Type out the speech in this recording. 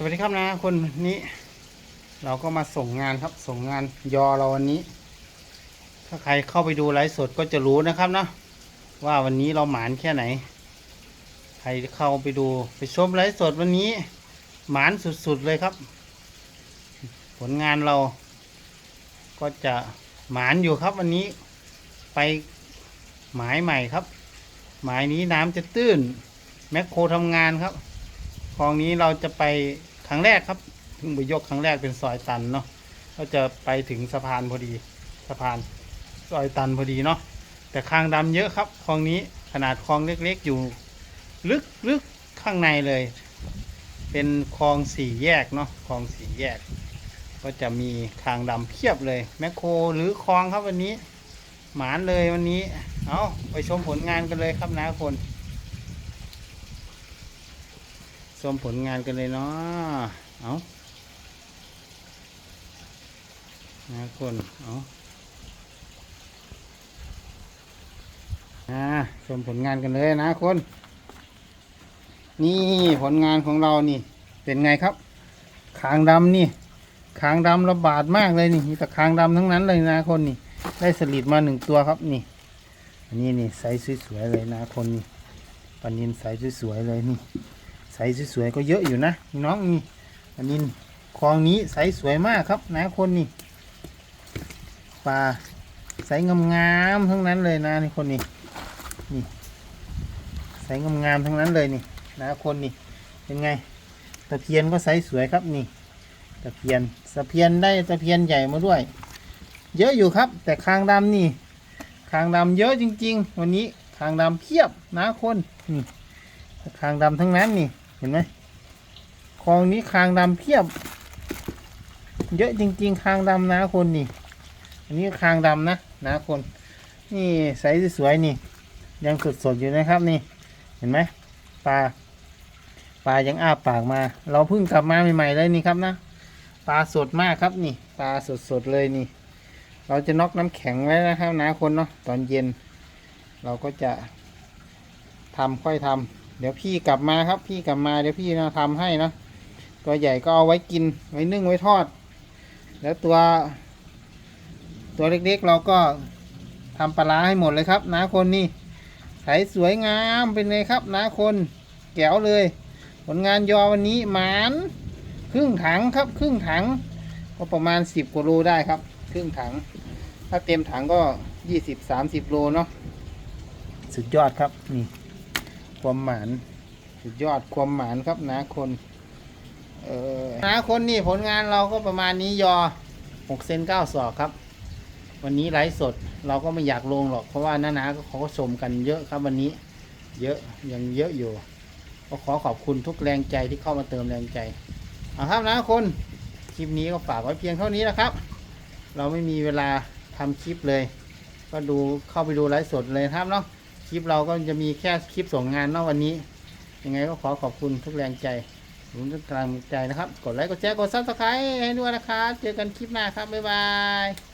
สวัสดีครับนะคนนี้ เราก็มาส่งงานครับ ส่งงานยอเราวันนี้ ถ้าใครเข้าไปดูไลฟ์สดก็จะรู้นะครับนะว่าวันนี้เราหมานแค่ไหน ใครเข้าไปดูไปชมไลฟ์สดวันนี้หมานสุดๆเลยครับ ผลงานเรา ก็จะหมานอยู่ครับวันนี้ไปหมายใหม่ครับ หมายนี้น้ำจะตื้นแมคโครทำงานครับ คลองนี้เราจะไปครั้งแรกครับเพิ่งไปยกครั้งแรกเป็นซอยตันเนาะก็จะไปถึงสะพานพอดีสะพานซอยตันพอดีเนาะแต่คางดำเยอะครับคลองนี้ขนาดคลองเล็กๆอยู่ ลึกลึกข้างในเลย เป็นคลองสี่แยกเนาะคลองสี่แยก ก็จะมีคางดำเพียบเลยแมคโครหรือคลองครับวันนี้ หมานเลยวันนี้ เอาไปชมผลงานกันเลยครับนะคน ชมผลงานกันเลยเนาะเอานะคนเอาอ่าชมผลงานกันเลยนะคน นี่ผลงานของเรานี่ เป็นไงครับคางดำนี่คางดำระบาดมากเลยนี่มีแต่คางดำทั้งนั้นเลยนะคนนี่ ได้สลิดมาหนึ่งตัวครับนี่อันนี้นี่ไซส์สวยๆเลยนะคนนี่ปลานินไซส์สวยๆเลยนี่ ใสสวยๆก็เยอะอยู่นะน้องนี่อันนี้คลองนี้ใสสวยมากครับนะคนนี่ปลาใสงามๆทั้งนั้นเลยนะนี่คนนี่นี่ใสงามๆทั้งนั้นเลยนี่นะคนนี่เป็นไงตะเพียนก็ใสสวยครับนี่ตะเพียนตะเพียนได้ตะเพียนใหญ่มาด้วย เยอะอยู่ครับ แต่คางดำนี่คางดำเยอะจริง ๆ วันนี้คางดำเพียบนะคนนี่คางดำทั้งนั้นนี่ เห็นไหมคลองนี้คางดำเพียบ เยอะจริง ๆ คางดำนะคนนี่ อันนี้คางดำนะนะคน นี่ใสสวยๆนี่ ยังสดๆอยู่นะครับนี่ เห็นไหมปลาปลายังอ้าปากมา เราเพิ่งกลับมาใหม่ๆเลยนี่ครับนะปลาสดมากครับนี่ปลาสดๆเลยนี่ เราจะน็อกน้ำแข็งไว้นะครับนะคนเนาะตอนเย็น เราก็จะทำค่อยทำ เดี๋ยวพี่กลับมาครับ พี่กลับมาเดี๋ยวพี่นะทำให้นะตัวใหญ่ก็เอาไว้กินไว้นึ่งไว้ทอด แล้วตัว ตัวเล็กๆเราก็ทำปลาให้หมดเลยครับนะคนนี่ใสสวยงามเป็นไงครับนะคนแก้วเลย ผลงานยอวันนี้หมานครึ่งถังครับ ครึ่งถัง ก็ประมาณสิบกว่าโลได้ครับ ครึ่งถัง ถ้าเต็มถังก็ยี่สิบสามสิบโลเนาะสุดยอดครับนี่ ความหมานสุดยอดความหมานครับนาคนเออนาคนนี่ผลงานเราก็ประมาณนี้ยอหกเซนเก้าศอกครับ วันนี้ไลฟ์สดเราก็ไม่อยากลงหรอก เพราะว่าน้านาก็เขาก็ชมกันเยอะครับวันนี้ เยอะยังเยอะอยู่ก็ขอขอบคุณทุกแรงใจที่เข้ามาเติมแรงใจเอาครับนะคนคลิปนี้ก็ฝากไว้เพียงเท่านี้นะครับ เราไม่มีเวลาทำคลิปเลย ก็ดูเข้าไปดูไลฟ์สดเลยครับเนาะ คลิปเราก็จะมีแค่คลิปส่งงานเนาะวันนี้ ยังไงก็ขอขอบคุณทุกแรงใจทุกกำลังใจนะครับ กดไลค์ กดแชร์ กดซับสไครต์ให้ด้วยนะครับ เจอกันคลิปหน้าครับ บ๊ายบาย